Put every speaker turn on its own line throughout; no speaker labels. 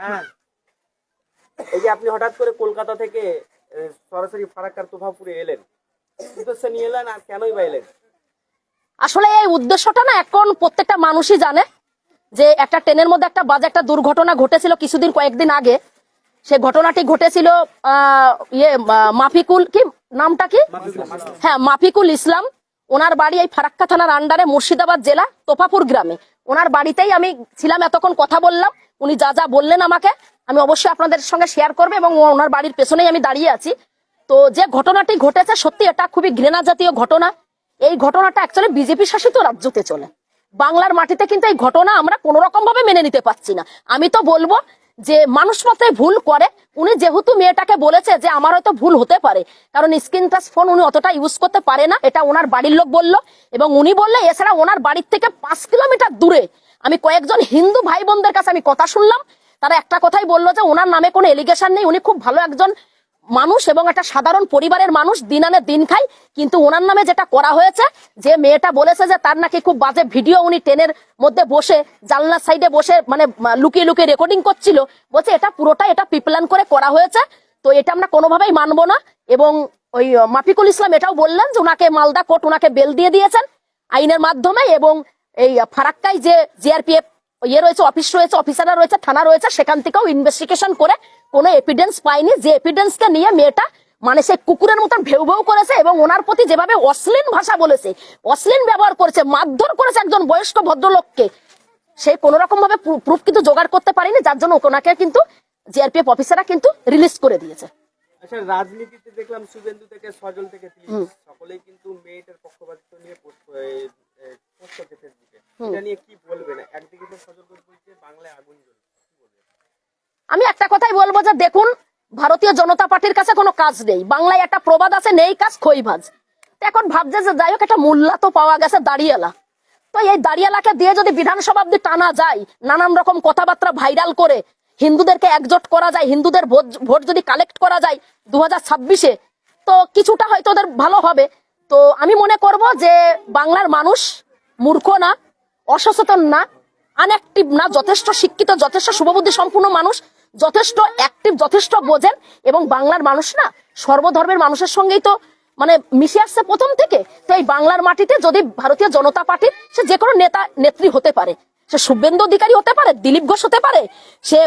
হ্যাঁ। এই যে আপনি হঠাৎ করে কলকাতা থেকে সরাসরি ফারাক্কার তোফাপুরে এলেন। উদ্দেশ্যে নিয়ে এলেন আর কেনই বা এলেন?
আসলে এই উদ্দেশ্যটা না এখন প্রত্যেকটা মানুষই জানে যে একটা ট্রেনের মধ্যে একটা বাজে একটা দুর্ঘটনা ঘটেছিল কিছুদিন কয়েকদিন আগে। সে ঘটনাটি ঘটেছিল ইয়ে মাফিকুল কি? নামটা কি? হ্যাঁ মাফিকুল ইসলাম। ওনার বাড়ি এই ফারাক্কা থানার আন্ডারে মুর্শিদাবাদ জেলা তোফাপুর গ্রামে। ওনার বাড়িতেই আমি ছিলাম এতক্ষণ কথা বললাম। উনি যা যা বললেন আমাকে, আমি অবশ্যই আপনাদের সঙ্গে শেয়ার করব এবং ওনার বাড়ির পেছনেই আমি দাঁড়িয়ে আছি। তো যে ঘটনাটি ঘটেছে, সত্যি এটা খুবই ঘৃণা জাতীয় ঘটনা। এই ঘটনাটা অ্যাকচুয়ালি বিজেপি শাসিত রাজ্যতে চলে। বাংলার মাটিতে কিন্তু এই ঘটনা আমরা কোনো রকম ভাবে মেনে নিতে পারছি না। আমি তো বলব যে মানুষ মাত্রায় ভুল করে। উনি যেহেতু মেয়েটাকে বলেছে যে আমার হয়তো ভুল হতে পারে, কারণ স্ক্রিন টাচ ফোন উনি অতটা ইউজ করতে পারে না। এটা ওনার বাড়ির লোক বলল এবং উনি বললে, এছাড়া ওনার বাড়ির থেকে পাঁচ কিলোমিটার দূরে আমি কয়েকজন হিন্দু ভাই বোনদের কাছে আমি কথা শুনলাম, তারা একটা কথাই বলল যে ওনার নামে কোনো এলিগেশন নেই, উনি খুব ভালো একজন মানুষ এবং একটা সাধারণ পরিবারের মানুষ, দিন আনে দিন খায়, কিন্তু ওনার নামে যেটা করা হয়েছে, যে মেয়েটা বলেছে যে তার নাকি খুব বাজে ভিডিও উনি ট্রেনের মধ্যে বসে, জানলার সাইডে বসে মানে লুকিয়ে লুকিয়ে রেকর্ডিং করছিল, বলছে এটা পুরোটা এটা পিপলান করে করা হয়েছে, তো এটা আমরা কোনোভাবেই মানবো না, এবং ওই, মাফিকুল ইসলাম এটাও বললেন যে ওনাকে মালদা কোর্ট ওনাকে বেল দিয়ে দিয়েছেন, আইনের মাধ্যমে, এবং এই আহ, ফারাক্কায় যে জিআরপিএফ ইয়ে রয়েছে অফিস রয়েছে অফিসাররা রয়েছে থানা রয়েছে সেখান থেকেও ইনভেস্টিগেশন করে কোনো এভিডেন্স পাইনি যে এভিডেন্সকে নিয়ে মেয়েটা মানে সে কুকুরের মতন ভেউ ভেউ করেছে এবং ওনার প্রতি যেভাবে অশ্লীল ভাষা বলেছে অশ্লীল ব্যবহার করেছে মারধর করেছে একজন বয়স্ক ভদ্রলোককে সে কোন রকম ভাবে প্রুফ কিন্তু জোগাড় করতে পারেনি যার জন্য ওনাকে কিন্তু জিআরপিএফ অফিসাররা কিন্তু রিলিজ করে দিয়েছে।
আচ্ছা রাজনীতিতে দেখলাম শুভেন্দু থেকে সজল থেকে সকলেই কিন্তু মেয়েটার পক্ষপাতিত্ব নিয়ে পোস্ট পোস্ট করছে ফেসবুকে এটা নিয়ে কি বলবেন? একদিকে তো সজল ঘোষ বলছে বাংলায় আগুন জ্বলবে
আমি একটা কথাই বলব যে দেখুন ভারতীয় জনতা পার্টির কাছে কোনো কাজ নেই। বাংলায় একটা প্রবাদ আছে নেই কাজ খই ভাজ এখন ভাবছে যে যাই হোক একটা মূল্যা তো পাওয়া গেছে দাঁড়িয়েলা। তো এই দাঁড়িয়ালাকে দিয়ে যদি বিধানসভা অব্দি টানা যায় নানান রকম কথাবার্তা ভাইরাল করে হিন্দুদেরকে একজোট করা যায় হিন্দুদের ভোট ভোট যদি কালেক্ট করা যায় দু হাজার ছাব্বিশে তো কিছুটা হয়তো ওদের ভালো হবে। তো আমি মনে করব যে বাংলার মানুষ মূর্খ না, অসচেতন না আনঅ্যাক্টিভ না, যথেষ্ট শিক্ষিত, যথেষ্ট শুভবুদ্ধি সম্পূর্ণ মানুষ, যথেষ্ট অ্যাক্টিভ যথেষ্ট বোঝেন এবং বাংলার মানুষ না, সর্বধর্মের মানুষের সঙ্গেই তো মানে মিশে আসছে প্রথম থেকে। তো এই বাংলার মাটিতে যদি ভারতীয় জনতা পার্টির সে যে কোনো নেতা, নেত্রী হতে পারে। সে শুভেন্দু অধিকারী হতে পারে, দিলীপ ঘোষ হতে পারে, সে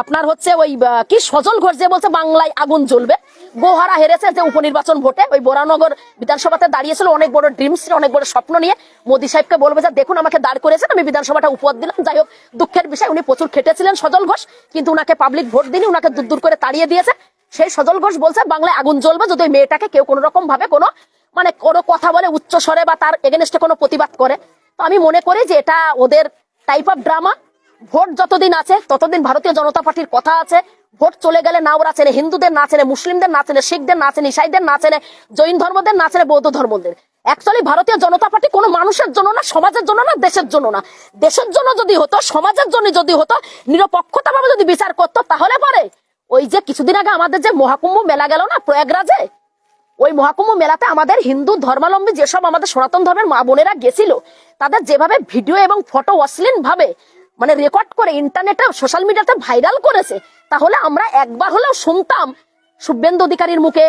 আপনার হচ্ছে ওই কি সজল ঘোষ যে বলছে বাংলায় আগুন জ্বলবে, গোহারা হেরেছে যে উপনির্বাচন ভোটে, ওই বোরানগর বিধানসভাতে দাঁড়িয়েছিল অনেক বড় ড্রিমস অনেক বড় স্বপ্ন নিয়ে, মোদী সাহেবকে বলবে যে, দেখুন, আমাকে দাঁড় করেছেন, আমি বিধানসভাটা উপহার দিলাম। যাই হোক, দুঃখের বিষয়, উনি প্রচুর খেটেছিলেন সজল ঘোষ, কিন্তু উনাকে পাবলিক ভোট দিনই উনাকে দূর দূর করে তাড়িয়ে দিয়েছে। সেই সজল ঘোষ বলছে, বাংলায় আগুন জ্বলবে, যদি ওই মেয়েটাকে কেউ কোনো রকম ভাবে কোনো মানে কোনো কথা বলে উচ্চ স্বরে বা তার এগেনস্টে কোনো প্রতিবাদ করে তো আমি মনে করি যে এটা ওদের টাইপ অফ ড্রামা ভোট যতদিন আছে, ততদিন ভারতীয় জনতা পার্টির কথা আছে। ভোট চলে গেলে না ওরা চেনে, হিন্দুদের না চেনে, মুসলিমদের না চেনে, শিখদের না চেনে, ইসাইদের না চেনে, জৈন ধর্মদের না চেনে, বৌদ্ধ ধর্মদের। অ্যাকচুয়ালি ভারতীয় জনতা পার্টি কোনো মানুষের জন্য না, সমাজের জন্য না, দেশের জন্য না। দেশের জন্য যদি হতো, সমাজের জন্য যদি হতো, নিরপেক্ষতাভাবে যদি বিচার করতো, তাহলে পারে ওই যে কিছুদিন আগে আমাদের যে মহাকুম্ভ মেলা গেল না, প্রয়াগরাজে ওই মহাকুম্ভ মেলাতে আমাদের হিন্দু ধর্মালম্বী যেসব আমাদের সনাতন ধর্মের মা বোনেরা গেছিল, তাদের যেভাবে ভিডিও এবং ফটো অশ্লীল ভাবে মানে রেকর্ড করে ইন্টারনেটে সোশ্যাল মিডিয়াতে ভাইরাল করেছে, তাহলে আমরা একবার হলেও শুনতাম শুভেন্দু অধিকারীর মুখে,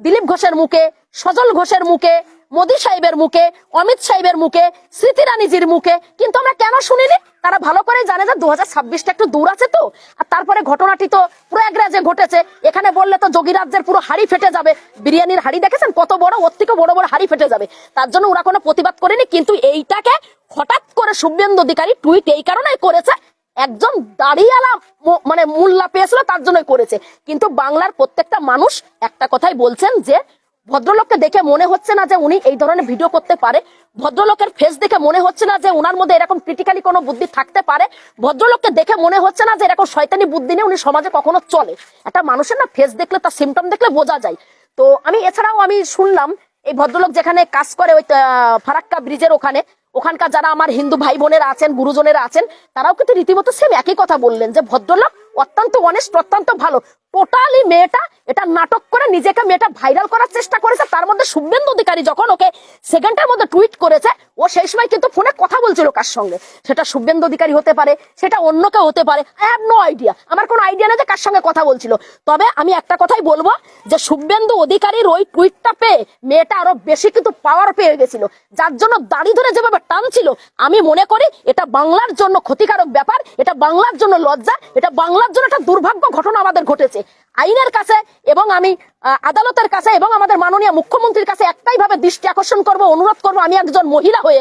দিলীপ ঘোষের মুখে, সজল ঘোষের মুখে মোদী সাহেবের মুখে, অমিত সাহেবের মুখে, স্মৃতি রানীজির মুখে। কিন্তু আমরা কেন শুনিনি? তারা ভালো করে জানে যে দু হাজার একটু দূর আছে তো। আর তারপরে ঘটনাটি তো প্রয়াগরাজে ঘটেছে। এখানে বললে তো যোগীরাজ্যের পুরো হাড়ি ফেটে যাবে। বিরিয়ানির হাড়ি দেখেছেন? কত বড়, ওর থেকে বড় বড় হাড়ি ফেটে যাবে। তার জন্য ওরা কোনো প্রতিবাদ করেনি, কিন্তু এইটাকে হঠাৎ করে শুভেন্দু অধিকারী টুইট এই কারণেই করেছে। একজন দাঁড়িয়ালা মানে মূল্যা পেয়েছিল, তার জন্যই করেছে। কিন্তু বাংলার প্রত্যেকটা মানুষ একটা কথাই বলছেন যে ভদ্রলোককে দেখে মনে হচ্ছে না যে উনি এই ধরনের ভিডিও করতে পারে। ভদ্রলোকের ফেস দেখে মনে হচ্ছে না যে ওনার মধ্যে এরকম ক্রিটিক্যালি কোনো বুদ্ধি থাকতে পারে। ভদ্রলোককে দেখে মনে হচ্ছে না যে এরকম শয়তানি বুদ্ধি নিয়ে উনি সমাজে কখনো চলে। একটা মানুষের না ফেস দেখলে, তার সিমটম দেখলে বোঝা যায়। তো আমি, এছাড়াও আমি শুনলাম, এই ভদ্রলোক যেখানে কাজ করে ওই ফারাক্কা ব্রিজের ওখানে, ওখানকার যারা আমার হিন্দু ভাই বোনেরা আছেন, গুরুজনেরা আছেন, তারাও কিন্তু রীতিমতো সেম একই কথা বললেন যে ভদ্রলোক অত্যন্ত অনেস্ট অত্যন্ত ভালো। টোটালি মেয়েটা এটা নাটক করে নিজেকে মেয়েটা ভাইরাল করার চেষ্টা করেছে, তার মধ্যে শুভেন্দু অধিকারী যখন ওকে সেকেন্ডের মধ্যে টুইট করেছে, ও সেই সময় কিন্তু ফোনে কথা বলছিল কার সঙ্গে। সেটা শুভেন্দু অধিকারী হতে পারে, সেটা অন্য কেউ হতে পারে আই হ্যাভ নো আইডিয়া আমার কোনো আইডিয়া নেই যে কার সঙ্গে কথা বলছিল। তবে আমি একটা কথাই বলব যে শুভেন্দু অধিকারীর ওই টুইটটা পেয়ে মেয়েটা আরও বেশি কিন্তু পাওয়ার পেয়ে গেছিল। যার জন্য দাড়ি ধরে যেভাবে টানছিল, আমি মনে করি এটা বাংলার জন্য ক্ষতিকারক ব্যাপার, এটা বাংলার জন্য লজ্জা, এটা বাংলার জন্য একটা দুর্ভাগ্য ঘটনা আমাদের ঘটেছে। আইনের কাছে এবং আমি আদালতের কাছে এবং আমাদের মাননীয় মুখ্যমন্ত্রীর কাছে একটাই ভাবে দৃষ্টি আকর্ষণ করব, অনুরোধ করব আমি একজন মহিলা হয়ে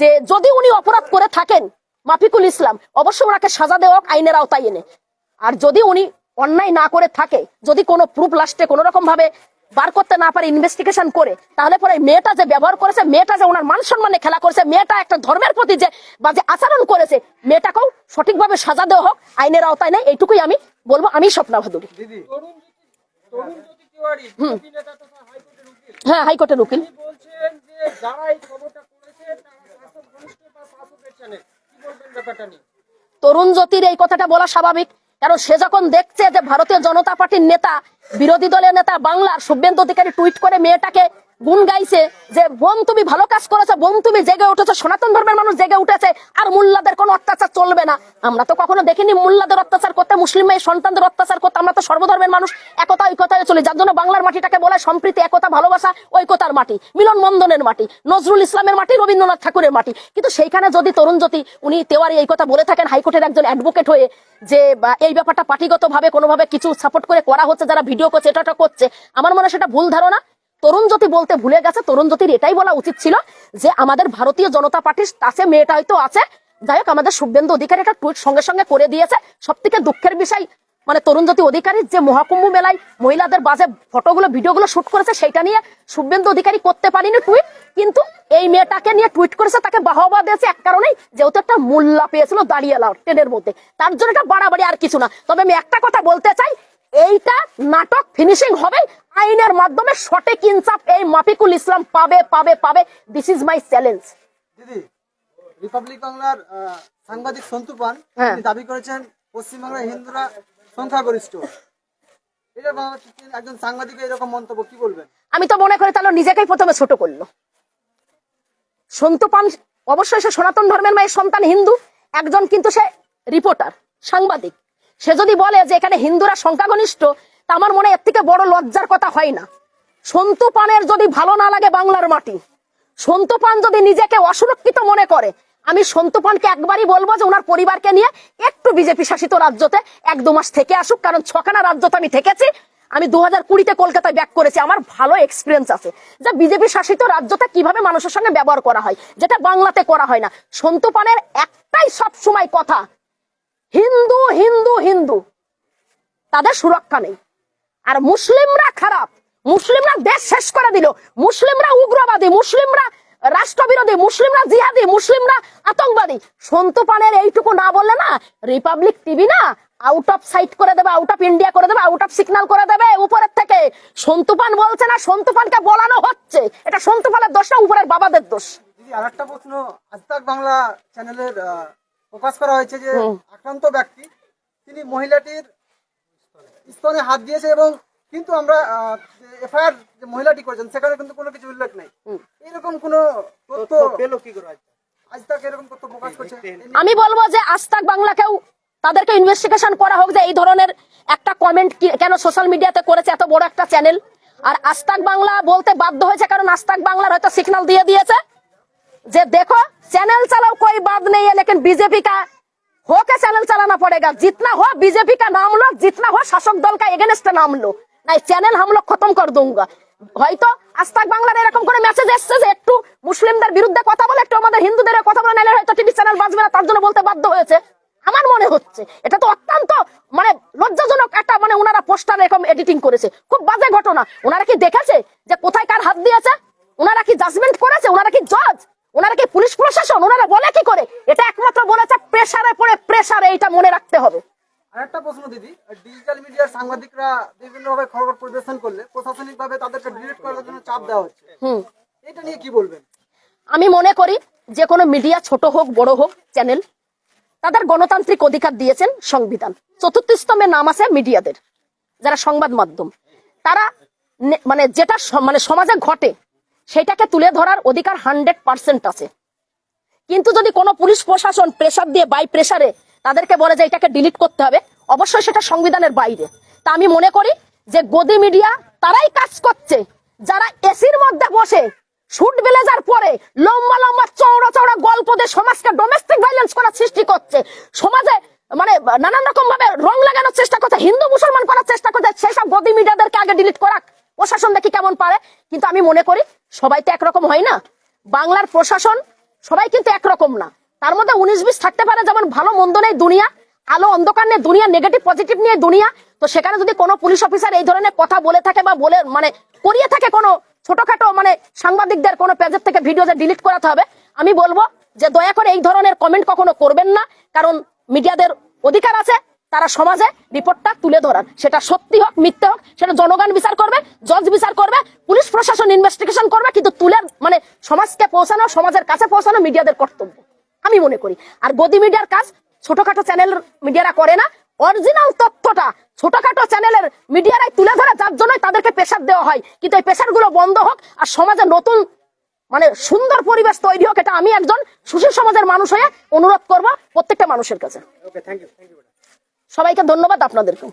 যে যদি উনি অপরাধ করে থাকেন মাফিকুল ইসলাম অবশ্য ওনাকে সাজা দেওয়া আইনের আওতায় এনে। আর যদি উনি অন্যায় না করে থাকে, যদি কোনো প্রুফ লাস্টে কোনো রকম ভাবে বার করতে না পারে ইনভেস্টিগেশন করে তাহলে পরে মেয়েটা যে ব্যবহার করেছে মেয়েটা যে ওনার মান সম্মানে খেলা করেছে মেয়েটা একটা ধর্মের প্রতি যে বা যে আচরণ করেছে মেয়েটাকেও সঠিকভাবে সাজা দেওয়া হোক আইনের আওতায় নেই এইটুকুই আমি বলব আমি স্বপ্না ভাদুরী।
উকিল।
হ্যাঁ হাইকোর্টের উকিল। তরুণ জ্যোতির এই কথাটা বলা স্বাভাবিক। কারণ সে যখন দেখছে যে ভারতীয় জনতা পার্টির নেতা, বিরোধী দলের নেতা বাংলার শুভেন্দু অধিকারী টুইট করে মেয়েটাকে গুণ গাইছে যে বোন তুমি ভালো কাজ করেছ বোন তুমি জেগে উঠেছো, সনাতন ধর্মের মানুষ জেগে উঠেছে, আর মুল্লাদের কোনো অত্যাচার চলবে না। আমরা তো কখনো দেখিনি মুল্লাদের অত্যাচার করতে, মুসলিম মেয়ে সন্তানদের অত্যাচার করতে, আমরা তো সর্বধর্মের মানুষ একতা ঐকতায় চলি, যার জন্য বাংলার মাটিটাকে বলে সম্প্রীতি, একতা, ভালোবাসা, ঐকতার মাটি, মিলন মন্দনের মাটি, নজরুল ইসলামের মাটি, রবীন্দ্রনাথ ঠাকুরের মাটি। কিন্তু সেইখানে যদি তরুণ জ্যোতি, উনি তেওয়ারি এই কথা বলে থাকেন, হাইকোর্টের একজন অ্যাডভোকেট হয়ে, যে এই ব্যাপারটা পার্টিগত ভাবে কোনোভাবে কিছু সাপোর্ট করে করা হচ্ছে, যারা ভিডিও করছে, এটা করছে, আমার মনে সেটা ভুল ধারণা। তরুণ জ্যোতি বলতে ভুলে গেছে তরুণ জ্যোতির এটাই বলা উচিত ছিল যে আমাদের ভারতীয় জনতা পার্টির কাছে মেয়েটা হয়তো আছে। যাই হোক, আমাদের শুভেন্দু অধিকারী একটা টুইট সঙ্গে সঙ্গে করে দিয়েছে। সব থেকে দুঃখের বিষয় মানে তরুণ জ্যোতি অধিকারী যে মহাকুম্ভ মেলায় মহিলাদের বাজে ফটোগুলো, ভিডিওগুলো শুট করেছে সেটা নিয়ে শুভেন্দু অধিকারী করতে পারিনি টুইট। কিন্তু এই মেয়েটাকে নিয়ে টুইট করেছে, তাকে বাহবা দিয়েছে এক কারণেই যেহেতু একটা মূল্যা পেয়েছিল দাঁড়িয়ে ট্রেনের মধ্যে। তার জন্য এটা বাড়াবাড়ি আর কিছু না। তবে আমি একটা কথা বলতে চাই, এইটা নাটক ফিনিশিং হবে আইনের মাধ্যমে সঠিক ইনসাফ এই মাফিকুল ইসলাম পাবে পাবে পাবে। দিস ইজ মাই চ্যালেঞ্জ
দিদি রিপাবলিক বাংলার সাংবাদিক সন্তু পান
হ্যাঁ।
তিনি দাবি করেছেন পশ্চিমবাংলার হিন্দুরা সংখ্যাগরিষ্ঠ। এটা একজন সাংবাদিকের এরকম মন্তব্য কি বলবেন?
আমি তো মনে করি তাহলে নিজেকেই প্রথমে ছোট করল। সন্তু পান অবশ্যই সে সনাতন ধর্মের মায়ের সন্তান হিন্দু একজন কিন্তু সে রিপোর্টার সাংবাদিক। সে যদি বলে যে এখানে হিন্দুরা সংখ্যাগরিষ্ঠ তা আমার মনে এর থেকে বড় লজ্জার কথা হয় না। সন্তু পানের যদি ভালো না লাগে বাংলার মাটি, সন্তু পান যদি নিজেকে অসুরক্ষিত মনে করে, আমি সন্তু পানকে একবারই বলব যে ওনার পরিবারকে নিয়ে একটু বিজেপি শাসিত রাজ্যতে এক দু মাস থেকে আসুক, কারণ ছখানা রাজ্যতে আমি থেকেছি। আমি দু হাজার কুড়িতে কলকাতায় ব্যাক করেছি, আমার ভালো এক্সপিরিয়েন্স আছে। যে বিজেপি শাসিত রাজ্যতে কীভাবে মানুষের সঙ্গে ব্যবহার করা হয়, যেটা বাংলাতে করা হয় না। সন্তু পানের একটাই সব সময় কথা, হিন্দু হিন্দু হিন্দু, তাদের সুরক্ষা নেই। আর মুসলিমরা খারাপ। মুসলিমরা দেশ শেষ করে দিল। মুসলিমরা উগ্রবাদী মুসলিমরা রাষ্ট্রবিরোধী মুসলিমরা জিহাদি মুসলিমরা আতঙ্কবাদী। সন্তু পানের এইটুকু না বললে না রিপাবলিক টিভি না আউট অফ সাইট করে দেবে আউট অফ ইন্ডিয়া করে দেবে আউট অফ সিগন্যাল করে দেবে উপরের থেকে। সন্তু পান বলছে না সন্তু পানকে বলানো হচ্ছে। এটা সন্তু পানের দোষ না উপরের বাবাদের দোষ।
দিদি আর প্রশ্ন। আজ তাক বাংলা চ্যানেলের প্রকাশ করা হয়েছে যে আক্রান্ত ব্যক্তি তিনি মহিলাটির স্তনে হাত দিয়েছে এবং কিন্তু আমরা এফআইআর যে মহিলাটি করেছেন সেখানে কিন্তু কোনো কিছু উল্লেখ নেই। এরকম কোনো তথ্য
পেল কি করে
আমি বলব যে আজ তাক বাংলাকেও তাদেরকে ইনভেস্টিগেশন করা হোক যে এই ধরনের একটা কমেন্ট কেন সোশ্যাল মিডিয়াতে করেছে এত বড় একটা চ্যানেল আর আস্তাক বাংলা বলতে বাধ্য হয়েছে কারণ আস্তাক বাংলার হয়তো সিগনাল দিয়ে দিয়েছে যে দেখো চ্যানেল চালাও কই বাদ নেই। লেকিন বিজেপি কা हो के चैनल चलाना पड़ेगा जितना हो बीजेपी का नाम लो जितना हो शासक दल का एगेंस्ट नाम लो नहीं চ্যানেল हम लोग खत्म कर दूंगा হয়তো আস্তাক বাংলার এরকম করে মেসেজ এসছে যে একটু মুসলিমদের বিরুদ্ধে কথা বলে একটু আমাদের হিন্দুদের কথা বলে নাহলে হয়তো টিভি চ্যানেল বাঁচবে না তার জন্য বলতে বাধ্য হয়েছে আমার মনে হচ্ছে এটা তো অত্যন্ত মানে লজ্জাজনক একটা মানে ওনারা পোস্টার এরকম এডিটিং করেছে খুব বাজে ঘটনা ওনারা কি দেখেছে যে কোথায় কার হাত দিয়েছে ওনারা কি জাজমেন্ট করেছে ওনারা কি জজ ওনারা কি পুলিশ প্রশাসন? ওনারা বলে কি করে? এটা একমাত্র বলেছে প্রেসারে পড়ে প্রেসারে এইটা মনে রাখতে হবে।
আর প্রশ্ন দিদি ডিজিটাল মিডিয়ার সাংবাদিকরা বিভিন্ন খবর পরিবেশন করলে প্রশাসনিক তাদেরকে ডিলিট করার জন্য চাপ দেওয়া হচ্ছে।
হুম।
এটা নিয়ে কি বলবেন?
আমি মনে করি যে কোনো মিডিয়া ছোট হোক বড় হোক চ্যানেল তাদের গণতান্ত্রিক অধিকার দিয়েছেন সংবিধান। চতুর্থ স্তম্ভের নাম আছে মিডিয়াদের যারা সংবাদ মাধ্যম। তারা মানে যেটা মানে সমাজে ঘটে সেটাকে তুলে ধরার অধিকার হান্ড্রেড পার্সেন্ট আছে। কিন্তু যদি কোনো পুলিশ প্রশাসন প্রেসার দিয়ে বাই প্রেসারে তাদেরকে বলে যে এটাকে ডিলিট করতে হবে, অবশ্যই সেটা সংবিধানের বাইরে। তা আমি মনে করি যে গদি মিডিয়া তারাই কাজ করছে। যারা এসির মধ্যে বসে শুট ব্লেজার পরে লম্বা লম্বা চৌড়া চৌড়া গল্প দিয়ে সমাজকে ডোমেস্টিক ভাইলেন্স করার সৃষ্টি করছে, সমাজে মানে নানান রকম ভাবে রং লাগানোর চেষ্টা করছে, হিন্দু মুসলমান করার চেষ্টা করছে, সেসব গদি মিডিয়াদেরকে আগে ডিলিট করাক। প্রশাসন দেখি কেমন পারে। কিন্তু আমি মনে করি সবাই তো একরকম হয় না। বাংলার প্রশাসন সবাই কিন্তু একরকম না। তার মধ্যে উনিশ বিশ থাকতে পারে, যেমন ভালো মন্দ নেই দুনিয়া, আলো অন্ধকার নিয়ে দুনিয়া নেগেটিভ পজিটিভ নিয়ে দুনিয়া। তো সেখানে যদি কোনো পুলিশ অফিসার এই ধরনের কথা বলে থাকে বা বলে মানে করিয়ে থাকে কোনো ছোটখাটো মানে সাংবাদিকদের কোনো পেজের থেকে ভিডিও যে ডিলিট করাতে হবে, আমি বলব যে দয়া করে এই ধরনের কমেন্ট কখনো করবেন না, কারণ মিডিয়াদের অধিকার আছে। তারা সমাজে রিপোর্টটা তুলে ধরার। সেটা সত্যি হোক, মিথ্যে হোক, সেটা জনগণ বিচার করবে, জজ বিচার করবে, পুলিশ প্রশাসন ইনভেস্টিগেশন করবে, কিন্তু তুলে মানে সমাজকে পৌঁছানো, সমাজের কাছে পৌঁছানো মিডিয়াদের কর্তব্য। আমি মনে করি। আর গদি মিডিয়ার কাজ, ছোটখাটো চ্যানেল মিডিয়ারা করে না। অরিজিনাল তথ্যটা ছোটখাটো চ্যানেলের মিডিয়ারাই তুলে ধরে, যার জন্যই তাদেরকে প্রেশার দেওয়া হয়। কিন্তু এই প্রেশারগুলো বন্ধ হোক আর সমাজে নতুন মানে সুন্দর পরিবেশ তৈরি হোক, এটা আমি একজন সুশীল সমাজের মানুষ হয়ে অনুরোধ করব প্রত্যেকটা মানুষের কাছে। সবাইকে ধন্যবাদ আপনাদেরকে